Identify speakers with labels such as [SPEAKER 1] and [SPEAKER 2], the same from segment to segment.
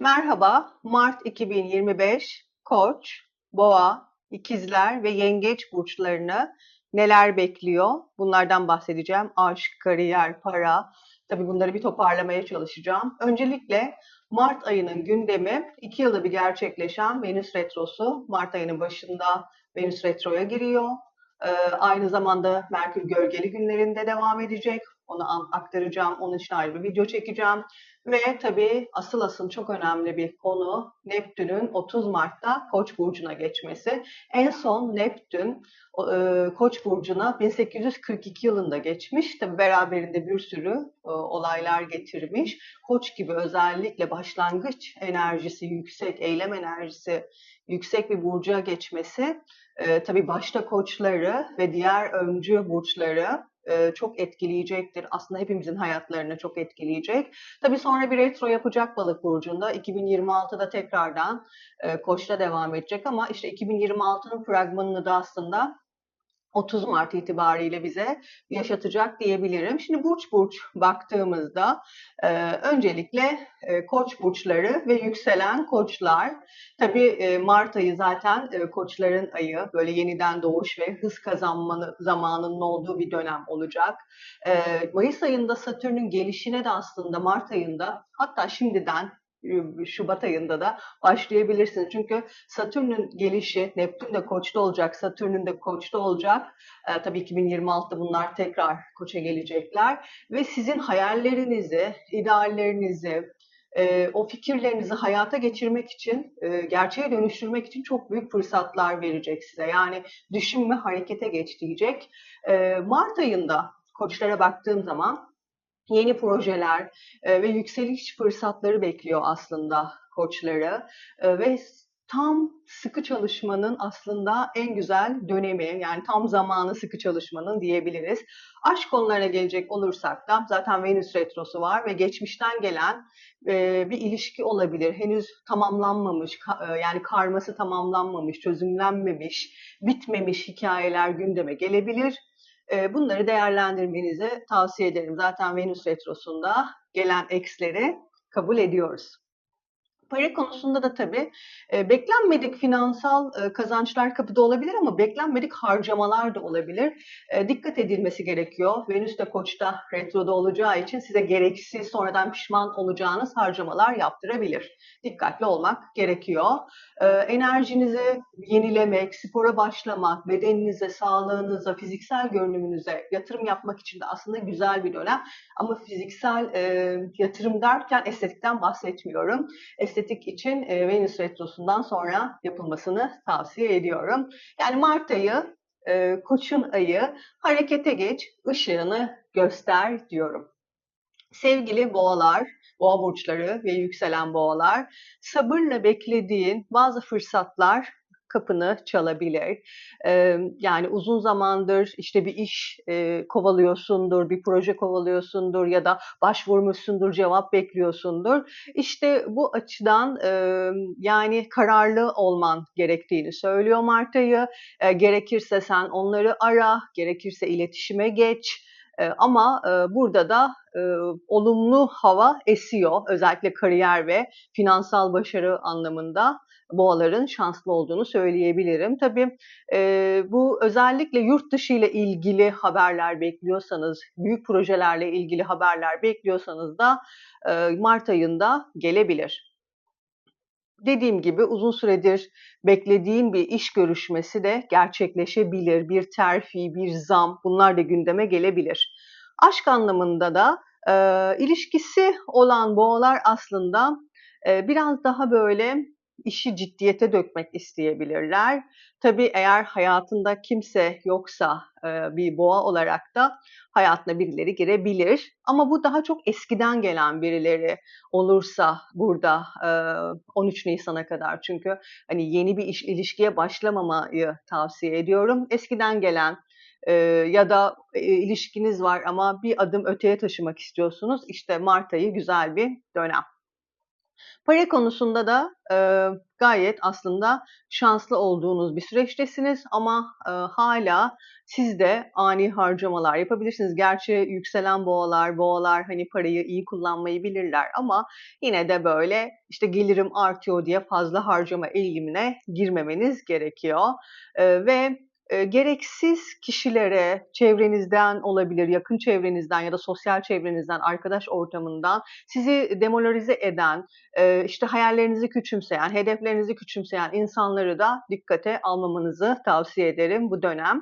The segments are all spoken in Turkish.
[SPEAKER 1] Merhaba, Mart 2025 Koç, Boğa, İkizler ve Yengeç burçlarını neler bekliyor? Bunlardan bahsedeceğim. Aşk, kariyer, para. Tabii bunları bir toparlamaya çalışacağım. Öncelikle Mart ayının gündemi iki yılda bir gerçekleşen Venüs Retrosu. Mart ayının başında Venüs Retro'ya giriyor. Ee, aynı zamanda Merkür gölgeli günlerinde devam edecek. Onu aktaracağım. Onun için ayrı bir video çekeceğim. Ve tabii asıl asıl çok önemli bir konu Neptün'ün 30 Mart'ta Koç burcuna geçmesi. En son Neptün e, Koç burcuna 1842 yılında geçmiş. Tabii beraberinde bir sürü e, olaylar getirmiş. Koç gibi özellikle başlangıç enerjisi yüksek, eylem enerjisi yüksek bir burca geçmesi e, tabii başta koçları ve diğer öncü burçları e, çok etkileyecektir. Aslında hepimizin hayatlarını çok etkileyecek. Tabii sonra bir retro yapacak balık burcunda. 2026'da tekrardan e, koçta devam edecek ama işte 2026'nın fragmanını da aslında 30 Mart itibariyle bize yaşatacak diyebilirim. Şimdi burç burç baktığımızda e, öncelikle e, koç burçları ve yükselen koçlar. Tabii e, Mart ayı zaten e, koçların ayı. Böyle yeniden doğuş ve hız kazanma zamanının olduğu bir dönem olacak. E, Mayıs ayında Satürn'ün gelişine de aslında Mart ayında hatta şimdiden Şubat ayında da başlayabilirsiniz. Çünkü Satürn'ün gelişi, Neptün de koçta olacak, Satürn'ün de koçta olacak. E, tabii 2026'da bunlar tekrar koça gelecekler. Ve sizin hayallerinizi, ideallerinizi, e, o fikirlerinizi hayata geçirmek için, e, gerçeğe dönüştürmek için çok büyük fırsatlar verecek size. Yani düşünme harekete geç diyecek. E, Mart ayında koçlara baktığım zaman yeni projeler e, ve yükseliş fırsatları bekliyor aslında koçları e, ve tam sıkı çalışmanın aslında en güzel dönemi yani tam zamanı sıkı çalışmanın diyebiliriz. Aşk konularına gelecek olursak da zaten Venüs retrosu var ve geçmişten gelen e, bir ilişki olabilir. Henüz tamamlanmamış yani karması tamamlanmamış, çözümlenmemiş, bitmemiş hikayeler gündeme gelebilir bunları değerlendirmenizi tavsiye ederim. Zaten Venüs Retrosu'nda gelen eksleri kabul ediyoruz. Para konusunda da tabii e, beklenmedik finansal e, kazançlar kapıda olabilir ama beklenmedik harcamalar da olabilir. E, dikkat edilmesi gerekiyor. Venüs de Koç'ta retroda olacağı için size gereksiz sonradan pişman olacağınız harcamalar yaptırabilir. Dikkatli olmak gerekiyor. Enerjinizi yenilemek, spora başlamak, bedeninize, sağlığınıza, fiziksel görünümünüze yatırım yapmak için de aslında güzel bir dönem. Ama fiziksel yatırım derken estetikten bahsetmiyorum. Estetik estetik için e, Venüs Retrosu'ndan sonra yapılmasını tavsiye ediyorum. Yani Mart ayı, e, Koç'un ayı, harekete geç, ışığını göster diyorum. Sevgili boğalar, boğa burçları ve yükselen boğalar, sabırla beklediğin bazı fırsatlar kapını çalabilir. Yani uzun zamandır işte bir iş kovalıyorsundur, bir proje kovalıyorsundur ya da başvurmuşsundur, cevap bekliyorsundur. İşte bu açıdan yani kararlı olman gerektiğini söylüyor Mart ayı. E, gerekirse sen onları ara, gerekirse iletişime geç. Ama burada da olumlu hava esiyor özellikle kariyer ve finansal başarı anlamında boğaların şanslı olduğunu söyleyebilirim. Tabii e, bu özellikle yurt dışı ile ilgili haberler bekliyorsanız, büyük projelerle ilgili haberler bekliyorsanız da e, Mart ayında gelebilir. Dediğim gibi uzun süredir beklediğin bir iş görüşmesi de gerçekleşebilir. Bir terfi, bir zam bunlar da gündeme gelebilir. Aşk anlamında da e, ilişkisi olan boğalar aslında e, biraz daha böyle işi ciddiyete dökmek isteyebilirler. Tabii eğer hayatında kimse yoksa e, bir boğa olarak da hayatına birileri girebilir. Ama bu daha çok eskiden gelen birileri olursa burada 13 Nisan'a kadar çünkü hani yeni bir iş ilişkiye başlamamayı tavsiye ediyorum. Eskiden gelen ya da ilişkiniz var ama bir adım öteye taşımak istiyorsunuz. İşte Mart ayı güzel bir dönem. Para konusunda da, eee, gayet aslında şanslı olduğunuz bir süreçtesiniz ama, eee, hâlâ siz de ani harcamalar yapabilirsiniz. Gerçi yükselen boğalar, boğalar, hani, parayı iyi kullanmayı bilirler ama yine de, böyle, işte, gelirim artıyor diye fazla harcama eğilimine girmemeniz gerekiyor. Eee, ve, eee, gereksiz kişilere, çevrenizden olabilir, yakın çevrenizden ya da sosyal çevrenizden, arkadaş ortamından sizi demoralize eden, eee, işte, hayallerinizi küçümseyen, hedeflerinizi küçümseyen insanları da dikkate almamanızı tavsiye ederim bu dönem.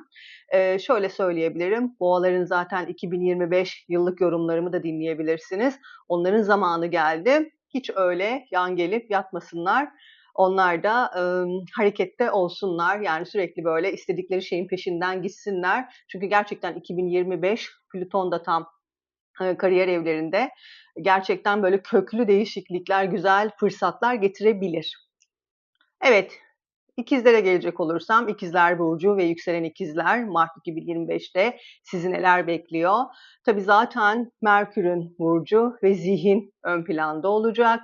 [SPEAKER 1] Eee, şöyle söyleyebilirim, boğaların zaten 2025 yıllık yorumlarımı da dinleyebilirsiniz. Onların zamanı geldi. Hiç öyle yan gelip yatmasınlar. Onlar da, ımm, harekette olsunlar. Yani sürekli, böyle, istedikleri şeyin peşinden gitsinler. Çünkü gerçekten 2025 Plüton da tam, kariyer evlerinde. Gerçekten, böyle, köklü değişiklikler, güzel fırsatlar getirebilir. Evet, ikizlere gelecek olursam, İkizler Burcu ve yükselen ikizler, Mart 2025'te sizi neler bekliyor? Tabii zaten Merkür'ün burcu ve zihin ön planda olacak.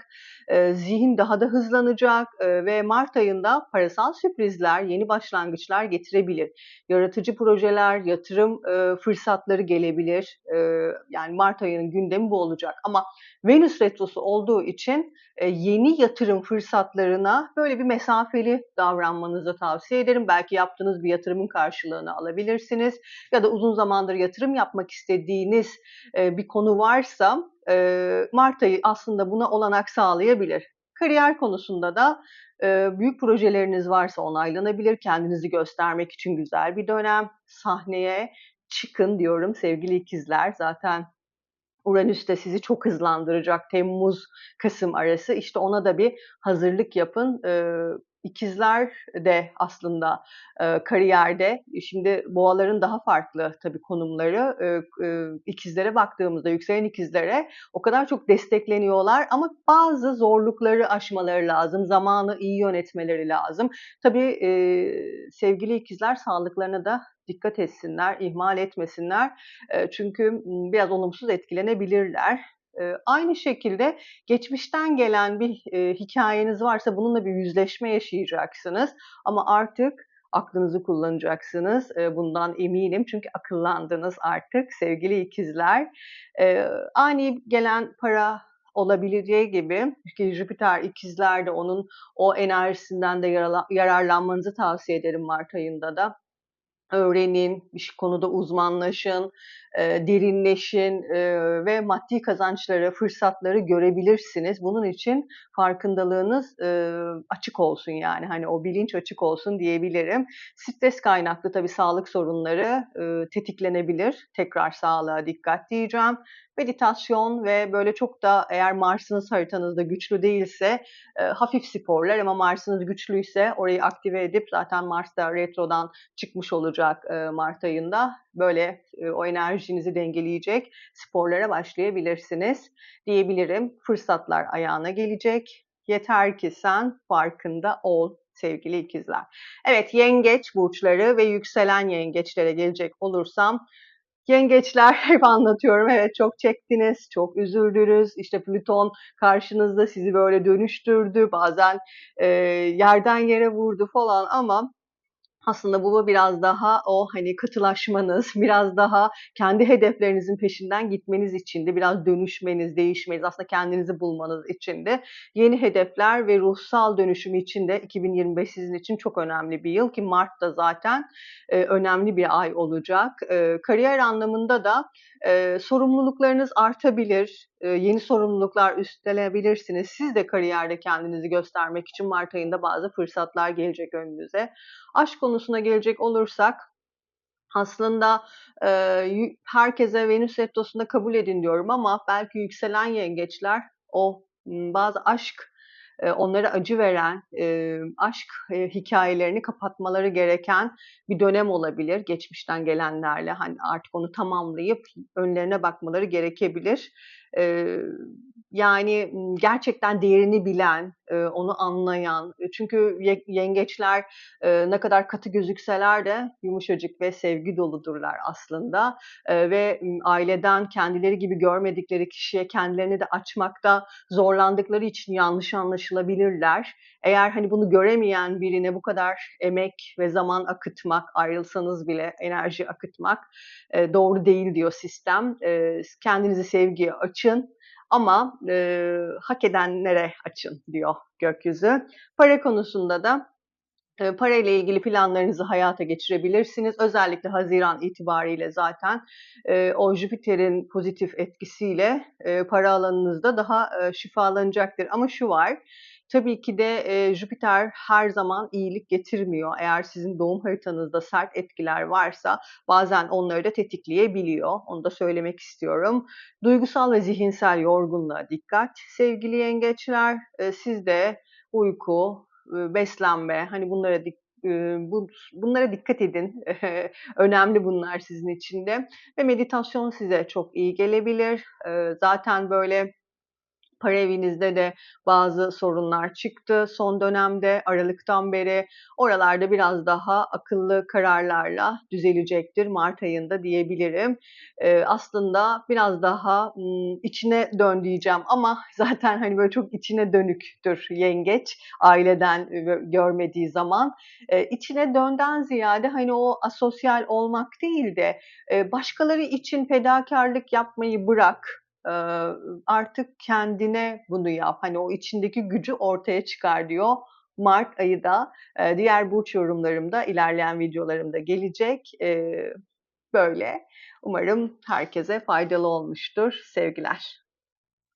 [SPEAKER 1] Eee, zihin daha da hızlanacak, eee, ve mart ayında parasal sürprizler, yeni başlangıçlar getirebilir. Yaratıcı projeler, yatırım, eee, fırsatları gelebilir. Eee, yani mart ayının gündemi bu olacak ama Venüs retrosu olduğu için, eee, yeni yatırım fırsatlarına, böyle, bir mesafeli davranmanızı tavsiye ederim. Belki yaptığınız bir yatırımın karşılığını alabilirsiniz ya da uzun zamandır yatırım yapmak istediğiniz, eee, bir konu varsa, eee, mart ayı aslında buna olanak sağlayabilir. Kariyer konusunda da, eee, büyük projeleriniz varsa onaylanabilir. Kendinizi göstermek için güzel bir dönem. Sahneye çıkın diyorum sevgili ikizler. Zaten Uranüs de sizi çok hızlandıracak Temmuz-Kasım arası. İşte ona da bir hazırlık yapın. İkizler de aslında, eee, kariyerde şimdi boğaların daha farklı tabii konumları. Eee, eee, ikizlere baktığımızda, yükselen ikizlere o kadar çok destekleniyorlar ama bazı zorlukları aşmaları lazım. Zamanı iyi yönetmeleri lazım. Tabii, eee, sevgili ikizler sağlıklarına da dikkat etsinler, ihmal etmesinler. Eee, çünkü, biraz olumsuz etkilenebilirler. Aynı şekilde geçmişten gelen bir, eee, hikâyeniz varsa bununla bir yüzleşme yaşayacaksınız ama artık aklınızı kullanacaksınız. Bundan eminim çünkü akıllandınız artık sevgili ikizler. Ani gelen para olabileceği gibi ki Jüpiter ikizlerde onun o enerjisinden de yararlanmanızı tavsiye ederim mart ayında da öğrenin, bir konuda uzmanlaşın, eee, derinleşin, eee, ve maddi kazançları, fırsatları görebilirsiniz. Bunun için farkındalığınız, ııı, açık olsun yani, hani, o bilinç açık olsun diyebilirim. Stres kaynaklı tabii sağlık sorunları, ııı, tetiklenebilir. Tekrar sağlığa dikkat diyeceğim. Meditasyon ve böyle çok da eğer Mars'ınız haritanızda güçlü değilse, eee, hafif sporlar ama Mars'ınız güçlüyse orayı aktive edip zaten Mars da retrodan çıkmış olacak, eee, mart ayında. Böyle, eee, o enerjinizi dengeleyecek sporlara başlayabilirsiniz diyebilirim. Fırsatlar ayağına gelecek. Yeter ki sen farkında ol sevgili ikizler. Evet, yengeç burçları ve yükselen yengeçlere gelecek olursam, yengeçler hep anlatıyorum, evet çok çektiniz, çok üzüldünüz, işte Plüton karşınızda sizi böyle dönüştürdü, bazen, eee, yerden yere vurdu falan ama aslında bu biraz daha o, hani, katılaşmanız, biraz daha kendi hedeflerinizin peşinden gitmeniz içindi. Biraz dönüşmeniz, değişmeniz, aslında kendinizi bulmanız içindi. Yeni hedefler ve ruhsal dönüşüm için de 2025 sizin için çok önemli bir yıl ki mart da zaten, eee, önemli bir ay olacak. Eee, kariyer anlamında da, eee, sorumluluklarınız artabilir, yeni sorumluluklar üstlenebilirsiniz. Siz de kariyerde kendinizi göstermek için mart ayında bazı fırsatlar gelecek önünüze. Aşk konusuna gelecek olursak, aslında, eee, herkese Venüs retrosunda kabul edin diyorum ama belki yükselen yengeçler o, bazı aşk, onlara acı veren, eee, aşk, eee, hikâyelerini kapatmaları gereken bir dönem olabilir geçmişten gelenlerle. Hani, artık onu tamamlayıp önlerine bakmaları gerekebilir. Yani gerçekten değerini bilen, onu anlayan. Çünkü ye- yengeçler ne kadar katı gözükseler de yumuşacık ve sevgi doludurlar aslında. Ve aileden kendileri gibi görmedikleri kişiye kendilerini de açmakta zorlandıkları için yanlış anlaşılabilirler. Eğer hani bunu göremeyen birine bu kadar emek ve zaman akıtmak, ayrılsanız bile enerji akıtmak doğru değil diyor sistem. Kendinizi sevgiye açın ama e, hak edenlere açın diyor gökyüzü. Para konusunda da e, para ile ilgili planlarınızı hayata geçirebilirsiniz. Özellikle Haziran itibariyle zaten e, o Jüpiter'in pozitif etkisiyle e, para alanınızda daha e, şifalanacaktır. Ama şu var, tabii ki de e, Jüpiter her zaman iyilik getirmiyor. Eğer sizin doğum haritanızda sert etkiler varsa bazen onları da tetikleyebiliyor. Onu da söylemek istiyorum. Duygusal ve zihinsel yorgunluğa dikkat sevgili yengeçler. E, siz de uyku, e, beslenme hani bunlara dik bu, bunlara dikkat edin. Önemli bunlar sizin için de. Ve meditasyon size çok iyi gelebilir. Zaten böyle para evinizde de bazı sorunlar çıktı son dönemde, Aralık'tan beri. Oralarda biraz daha akıllı kararlarla düzelecektir Mart ayında diyebilirim. Ee, aslında biraz daha m, içine dön diyeceğim ama zaten hani böyle çok içine dönüktür yengeç aileden görmediği zaman. Ee, içine dönden ziyade hani o asosyal olmak değil de e, başkaları için fedakarlık yapmayı bırak artık kendine bunu yap. Hani o içindeki gücü ortaya çıkar diyor. Mart ayı da diğer burç yorumlarımda ilerleyen videolarımda gelecek. Böyle. Umarım herkese faydalı olmuştur. Sevgiler.